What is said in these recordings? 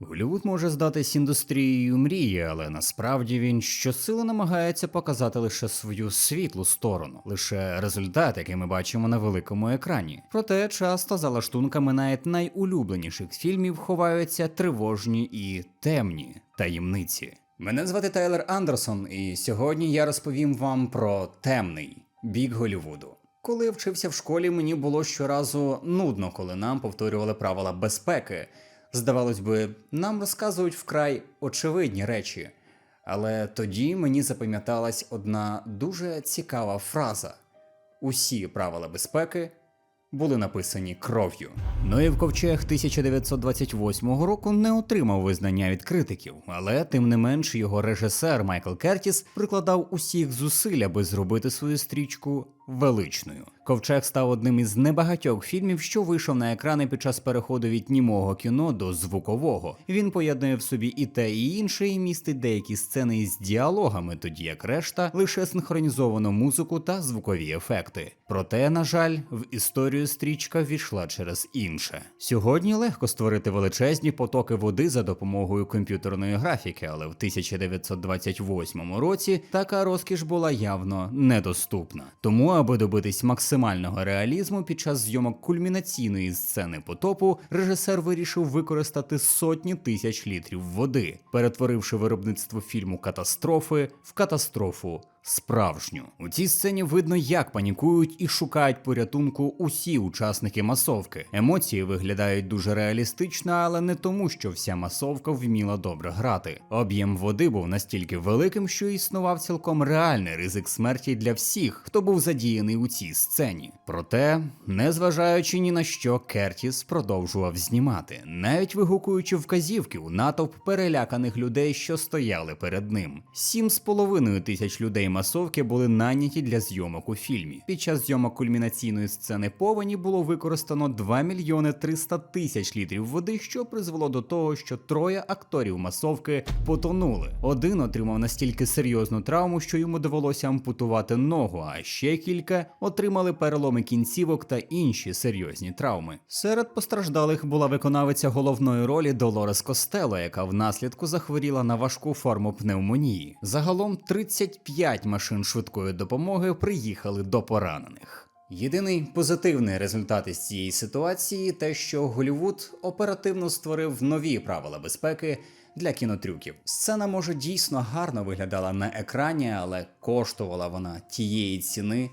Голівуд може здатись індустрією мрії, але насправді він щосили намагається показати лише свою світлу сторону, лише результат, який ми бачимо на великому екрані. Проте часто за лаштунками навіть найулюбленіших фільмів ховаються тривожні і темні таємниці. Мене звати Тайлер Андерсон, і сьогодні я розповім вам про темний бік Голівуду. Коли я вчився в школі, мені було щоразу нудно, коли нам повторювали правила безпеки. Здавалось би, нам розказують вкрай очевидні речі. Але тоді мені запам'яталась одна дуже цікава фраза: усі правила безпеки були написані кров'ю. Ноїв ковчег 1928 року не отримав визнання від критиків, але тим не менш його режисер Майкл Кертіс прикладав усіх зусиль, аби зробити свою стрічку величною. Ковчег став одним із небагатьох фільмів, що вийшов на екрани під час переходу від німого кіно до звукового. Він поєднує в собі і те, і інше, і містить деякі сцени із діалогами, тоді як решта лише синхронізовану музику та звукові ефекти. Проте, на жаль, в історію стрічка ввійшла через інше. Сьогодні легко створити величезні потоки води за допомогою комп'ютерної графіки, але в 1928 році така розкіш була явно недоступна. Тому, аби добитись максимального реалізму під час зйомок кульмінаційної сцени потопу, режисер вирішив використати сотні тисяч літрів води, перетворивши виробництво фільму катастрофи в катастрофу справжню. У цій сцені видно, як панікують і шукають порятунку усі учасники масовки. Емоції виглядають дуже реалістично, але не тому, що вся масовка вміла добре грати. Об'єм води був настільки великим, що існував цілком реальний ризик смерті для всіх, хто був задіяний у цій сцені. Проте, незважаючи ні на що, Кертіс продовжував знімати, навіть вигукуючи вказівки у натовп переляканих людей, що стояли перед ним. Сім з половиною тисяч людей масовки були наняті для зйомок у фільмі. Під час зйомок кульмінаційної сцени повені було використано 2 мільйони 300 тисяч літрів води, що призвело до того, що троє акторів масовки потонули. Один отримав настільки серйозну травму, що йому довелося ампутувати ногу, а ще кілька отримали переломи кінцівок та інші серйозні травми. Серед постраждалих була виконавиця головної ролі Долорес Костело, яка внаслідку захворіла на важку форму пневмонії. Загалом 35 машин швидкої допомоги приїхали до поранених. Єдиний позитивний результат із цієї ситуації те, що Голівуд оперативно створив нові правила безпеки для кінотрюків. Сцена може дійсно гарно виглядала на екрані, але коштувала вона тієї ціни,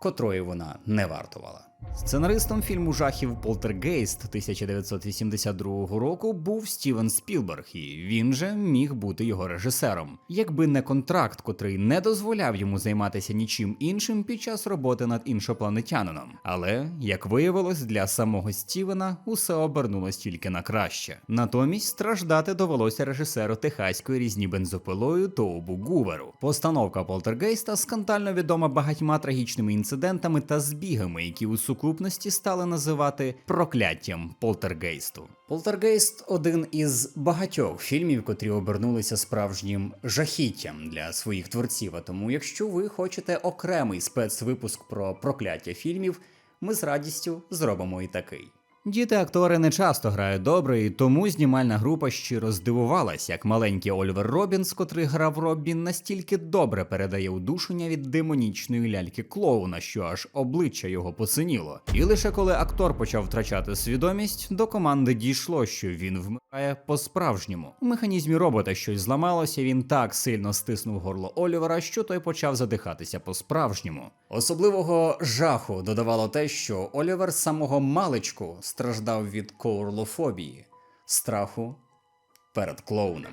котрої вона не вартувала. Сценаристом фільму жахів Полтергейст 1982 року був Стівен Спілберг, і він же міг бути його режисером, якби не контракт, котрий не дозволяв йому займатися нічим іншим під час роботи над іншопланетянином. Але, як виявилось, для самого Стівена усе обернулось тільки на краще. Натомість страждати довелося режисеру техаської різні бензопилою Тоубу Гуверу. Постановка Полтергейста скандально відома багатьма трагічними інцидентами та збігами, які у сукупності стали називати прокляттям полтергейсту. Полтергейст один із багатьох фільмів, котрі обернулися справжнім жахіттям для своїх творців. А тому, якщо ви хочете окремий спецвипуск про прокляття фільмів, ми з радістю зробимо і такий. Діти актори не часто грають добре, і тому знімальна група щиро здивувалась, як маленький Ольвер Робінс, котрий грав Робін, настільки добре передає удушення від демонічної ляльки клоуна, що аж обличчя його посиніло. І лише коли актор почав втрачати свідомість, до команди дійшло, що він вмирає по-справжньому. У механізмі робота щось зламалося, він так сильно стиснув горло Олівера, що той почав задихатися по-справжньому. Особливого жаху додавало те, що Олівер з самого маличку страждав від коурлофобії, страху перед клоуном.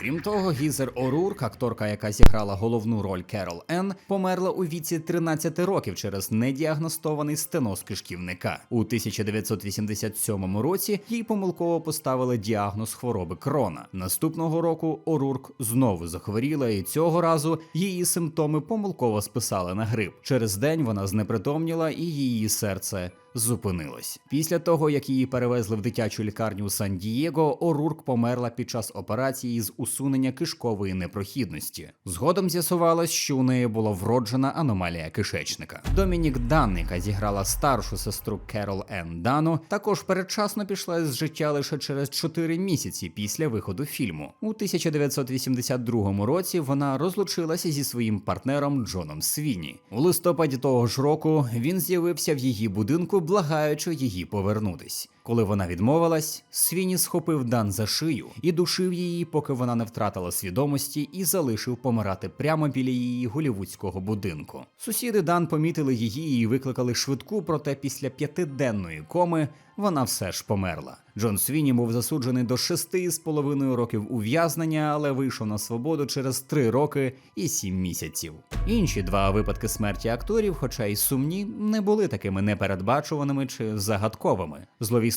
Крім того, Гізер Орурк, акторка, яка зіграла головну роль Керол Енн, померла у віці 13 років через недіагностований стеноз кишківника. У 1987 році їй помилково поставили діагноз хвороби крона. Наступного року Орурк знову захворіла, і цього разу її симптоми помилково списали на грип. Через день вона знепритомніла і її серце зупинилось. Після того, як її перевезли в дитячу лікарню у Сан-Дієго, Орурк померла під час операції з усунення кишкової непрохідності. Згодом з'ясувалось, що у неї була вроджена аномалія кишечника. Домінік Дан, яка зіграла старшу сестру Керол Енн Дану, також передчасно пішла з життя лише через 4 місяці після виходу фільму. У 1982 році вона розлучилася зі своїм партнером Джоном Свіні. У листопаді того ж року він з'явився в її будинку, благаючи її повернутись. Коли вона відмовилась, Свіні схопив Дан за шию і душив її, поки вона не втратила свідомості, і залишив помирати прямо біля її голівудського будинку. Сусіди Дан помітили її і викликали швидку, проте після п'ятиденної коми вона все ж померла. Джон Свіні був засуджений до шести з половиною років ув'язнення, але вийшов на свободу через три роки і сім місяців. Інші два випадки смерті акторів, хоча й сумні, не були такими непередбачуваними чи загадковими.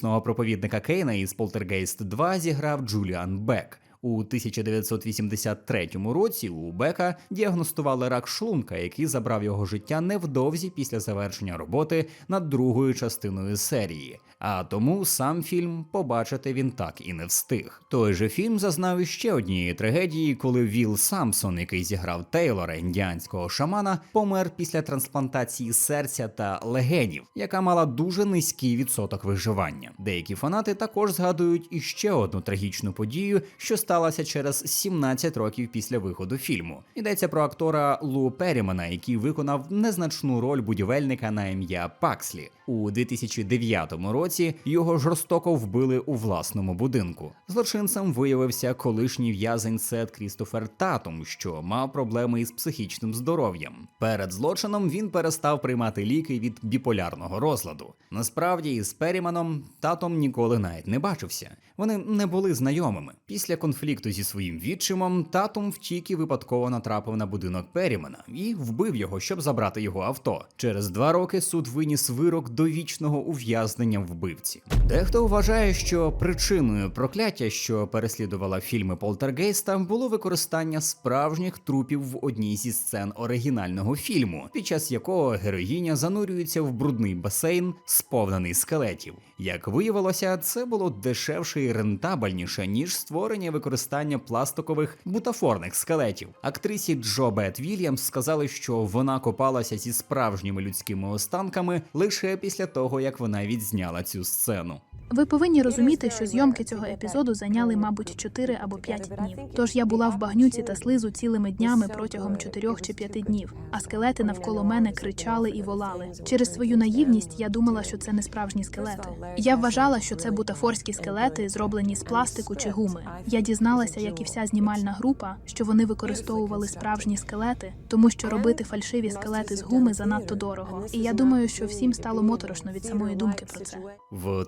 Зловісного проповідника Кейна із Полтергейст 2 зіграв Джуліан Бек. У 1983 році у Бека діагностували рак шлунка, який забрав його життя невдовзі після завершення роботи над другою частиною серії. А тому сам фільм побачити він так і не встиг. Той же фільм зазнав іще однієї трагедії, коли Вілл Самсон, який зіграв Тейлора індіанського шамана, помер після трансплантації серця та легенів, яка мала дуже низький відсоток виживання. Деякі фанати також згадують іще одну трагічну подію, що сталася через 17 років після виходу фільму. Йдеться про актора Лу Перімана, який виконав незначну роль будівельника на ім'я Пакслі. У 2009 році його жорстоко вбили у власному будинку. Злочинцем виявився колишній в'язень Сет Крістофер Татум, що мав проблеми із психічним здоров'ям. Перед злочином він перестав приймати ліки від біполярного розладу. Насправді, із Періманом татом ніколи навіть не бачився. Вони не були знайомими. Після конфлікту зі своїм відчимом татом втік і випадково натрапив на будинок Перімана і вбив його, щоб забрати його авто. Через два роки суд виніс вирок довічного ув'язнення вбивці. Дехто вважає, що причиною прокляття, що переслідувала фільми Полтергейста, було використання справжніх трупів в одній зі сцен оригінального фільму, під час якого героїня занурюється в брудний басейн, сповнений скелетів. Як виявилося, це було дешевше і рентабельніше, ніж створення використання пластикових бутафорних скелетів. Актрисі Джо Бет Вільямс сказали, що вона копалася зі справжніми людськими останками лише після того, як вона відзняла цю сцену. Ви повинні розуміти, що зйомки цього епізоду зайняли, мабуть, 4 або 5 днів. Тож я була в багнюці та слизу цілими днями протягом 4 чи 5 днів, а скелети навколо мене кричали і волали. Через свою наївність я думала, що це не справжні скелети. Я вважала, що це бутафорські скелети, зроблені з пластику чи гуми. Я дізналася, як і вся знімальна група, що вони використовували справжні скелети, тому що робити фальшиві скелети з гуми занадто дорого. І я думаю, що всім стало моторошно від самої думки про це. В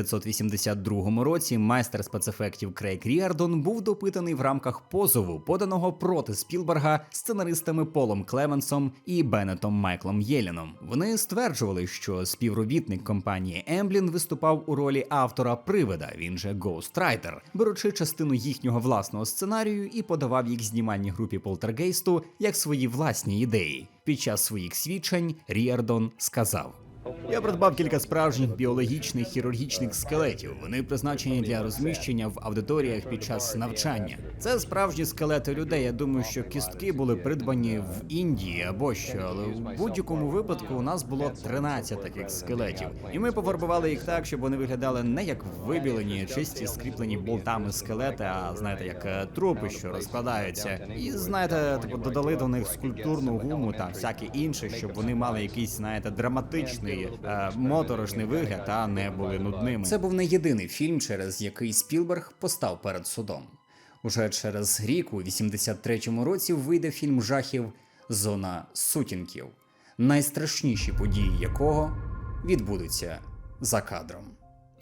1982 році майстер спецефектів Крейг Ріардон був допитаний в рамках позову, поданого проти Спілберга сценаристами Полом Клеменсом і Беннетом Майклом Єліном. Вони стверджували, що співробітник компанії Емблін виступав у ролі автора привида, він же Ghostwriter, беручи частину їхнього власного сценарію і подавав їх знімальній групі Полтергейсту як свої власні ідеї. Під час своїх свідчень Ріардон сказав. Я придбав кілька справжніх біологічних хірургічних скелетів. Вони призначені для розміщення в аудиторіях під час навчання. Це справжні скелети людей. Я думаю, що кістки були придбані в Індії або що, але в будь-якому випадку у нас було 13 таких скелетів, і ми пофарбували їх так, щоб вони виглядали не як вибілені, чисті скріплені болтами скелети, а знаєте, як е, трупи, що розкладаються. І знаєте, додали до них скульптурну гуму та всяке інше, щоб вони мали якийсь, знаєте, драматичний е, моторошний вигляд, а не були нудними. Це був не єдиний фільм, через який Спілберг постав перед судом. Уже через рік, у 83-му році, вийде фільм жахів Зона сутінків, найстрашніші події якого відбудуться за кадром.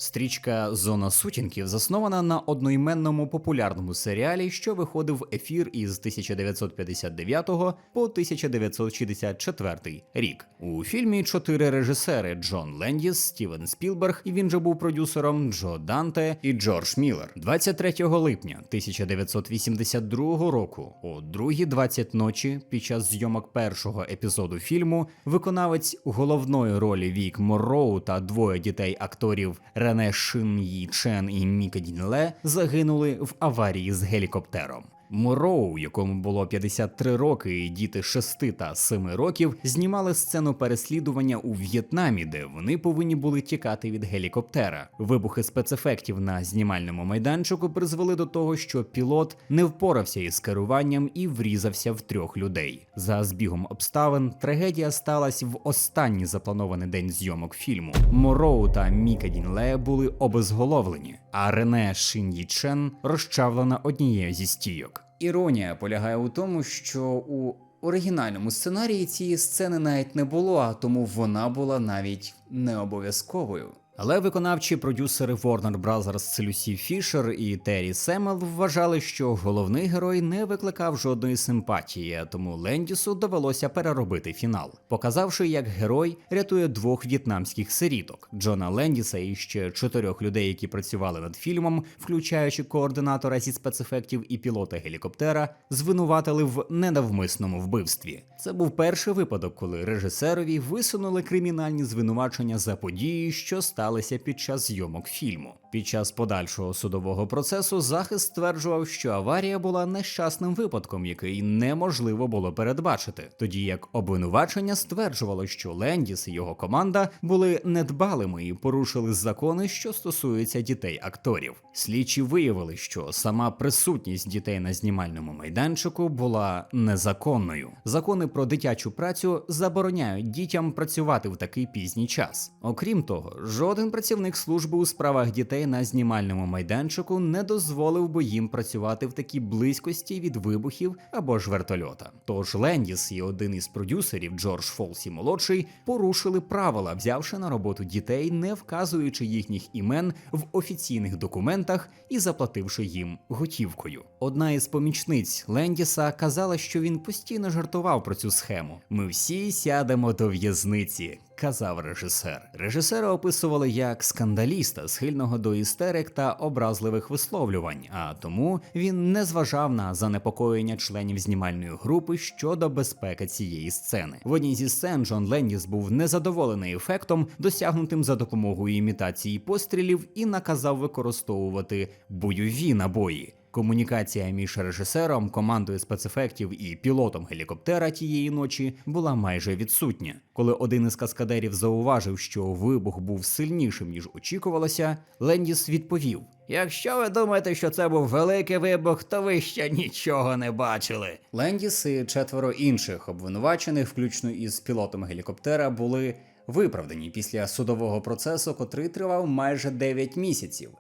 Стрічка Зона сутінків заснована на одноіменному популярному серіалі, що виходив в ефір із 1959 по 1964 рік. У фільмі чотири режисери: Джон Лендіс, Стівен Спілберг, і він же був продюсером Джо Данте і Джордж Міллер. 23 липня 1982 року, о 2.20 ночі, під час зйомок першого епізоду фільму, виконавець головної ролі Вік Морроу та двоє дітей акторів Рене Шин Ї Чен і Міка Дінле загинули в аварії з гелікоптером. Мороу, якому було 53 роки, і діти 6 та 7 років, знімали сцену переслідування у В'єтнамі, де вони повинні були тікати від гелікоптера. Вибухи спецефектів на знімальному майданчику призвели до того, що пілот не впорався із керуванням і врізався в трьох людей. За збігом обставин трагедія сталася в останній запланований день зйомок фільму. Мороу та Міка Дінле були обезголовлені, а Рене Шин'їчен розчавлена однією зі стійок. Іронія полягає у тому, що у оригінальному сценарії цієї сцени навіть не було, а тому вона була навіть не обов'язковою. Але виконавчі продюсери Warner Bros. Люсі Фішер і Террі Семел вважали, що головний герой не викликав жодної симпатії, тому Лендісу довелося переробити фінал, показавши, як герой рятує двох в'єтнамських сиріток Джона Лендіса і ще чотирьох людей, які працювали над фільмом, включаючи координатора зі спецефектів і пілота гелікоптера, звинуватили в ненавмисному вбивстві. Це був перший випадок, коли режисерові висунули кримінальні звинувачення за події, що сталися під час зйомок фільму. Під час подальшого судового процесу захист стверджував, що аварія була нещасним випадком, який неможливо було передбачити, тоді як обвинувачення стверджувало, що Лендіс і його команда були недбалими і порушили закони, що стосуються дітей акторів. Слідчі виявили, що сама присутність дітей на знімальному майданчику була незаконною. Закони про дитячу працю забороняють дітям працювати в такий пізній час. Окрім того, жоден працівник служби у справах дітей на знімальному майданчику не дозволив би їм працювати в такій близькості від вибухів або ж вертольота. Тож Лендіс і один із продюсерів Джордж Фолсі молодший порушили правила, взявши на роботу дітей, не вказуючи їхніх імен в офіційних документах і заплативши їм готівкою. Одна із помічниць Лендіса казала, що він постійно жартував про цю схему. Ми всі сядемо до в'язниці. Казав режисер. Режисера описували як скандаліста, схильного до істерик та образливих висловлювань, а тому він не зважав на занепокоєння членів знімальної групи щодо безпеки цієї сцени. В одній зі сцен Джон Ленніс був незадоволений ефектом, досягнутим за допомогою імітації пострілів, і наказав використовувати бойові набої. Комунікація між режисером, командою спецефектів і пілотом гелікоптера тієї ночі була майже відсутня. Коли один із каскадерів зауважив, що вибух був сильнішим ніж очікувалося, Лендіс відповів: Якщо ви думаєте, що це був великий вибух, то ви ще нічого не бачили. Лендіс і четверо інших обвинувачених, включно із пілотом гелікоптера, були виправдані після судового процесу, котрий тривав майже 9 місяців.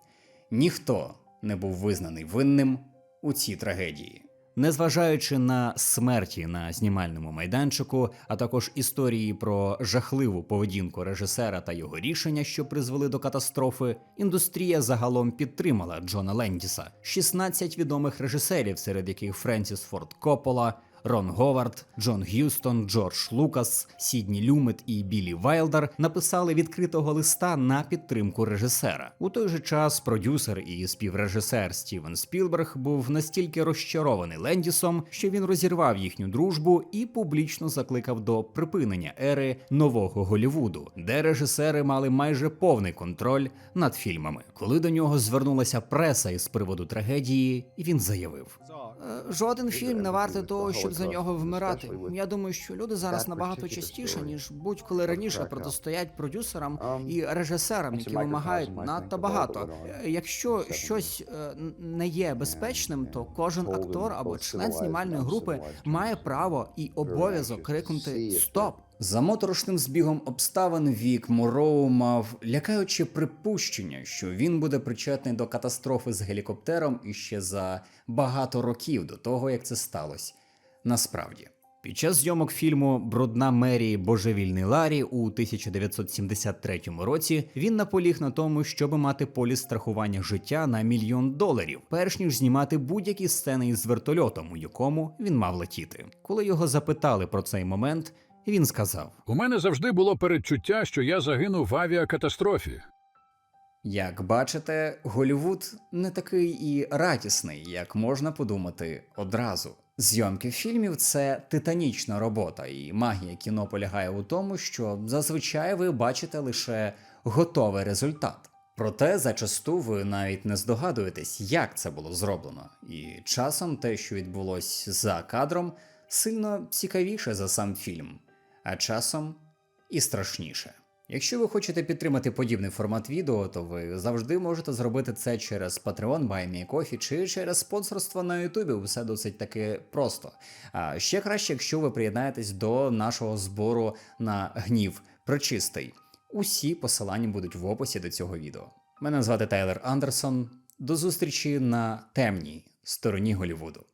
Ніхто не був визнаний винним у цій трагедії. Незважаючи на смерті на знімальному майданчику, а також історії про жахливу поведінку режисера та його рішення, що призвели до катастрофи, індустрія загалом підтримала Джона Лендіса. 16 відомих режисерів, серед яких Френсіс Форд Коппола, Рон Говард, Джон Г'юстон, Джордж Лукас, Сідні Люмет і Білі Вайлдер написали відкритого листа на підтримку режисера. У той же час продюсер і співрежисер Стівен Спілберг був настільки розчарований Лендісом, що він розірвав їхню дружбу і публічно закликав до припинення ери нового Голівуду, де режисери мали майже повний контроль над фільмами. Коли до нього звернулася преса із приводу трагедії, він заявив. Е, Жоден фільм не вартий того, щоб за нього вмирати. Я думаю, що люди зараз набагато частіше, ніж будь-коли раніше протистоять продюсерам і режисерам, які вимагають надто багато. Е, Якщо щось е, не є безпечним, то кожен актор або член знімальної групи має право і обов'язок крикнути Стоп! За моторошним збігом обставин Вік Мороу мав лякаюче припущення, що він буде причетний до катастрофи з гелікоптером іще за багато років до того, як це сталося. Насправді. Під час зйомок фільму Брудна Мері Божевільний Ларі у 1973 році він наполіг на тому, щоб мати поліс страхування життя на мільйон доларів, перш ніж знімати будь-які сцени із вертольотом, у якому він мав летіти. Коли його запитали про цей момент, він сказав: У мене завжди було передчуття, що я загину в авіакатастрофі. Як бачите, Голівуд не такий і радісний, як можна подумати одразу. Зйомки фільмів це титанічна робота, і магія кіно полягає у тому, що зазвичай ви бачите лише готовий результат. Проте зачасту ви навіть не здогадуєтесь, як це було зроблено, і часом те, що відбулось за кадром, сильно цікавіше за сам фільм, а часом і страшніше. Якщо ви хочете підтримати подібний формат відео, то ви завжди можете зробити це через Patreon, BuyMeCoffee чи через спонсорство на YouTube. Все досить таки просто. А ще краще, якщо ви приєднаєтесь до нашого збору на гнів прочистий. Усі посилання будуть в описі до цього відео. Мене звати Тайлер Андерсон. До зустрічі на темній стороні Голівуду.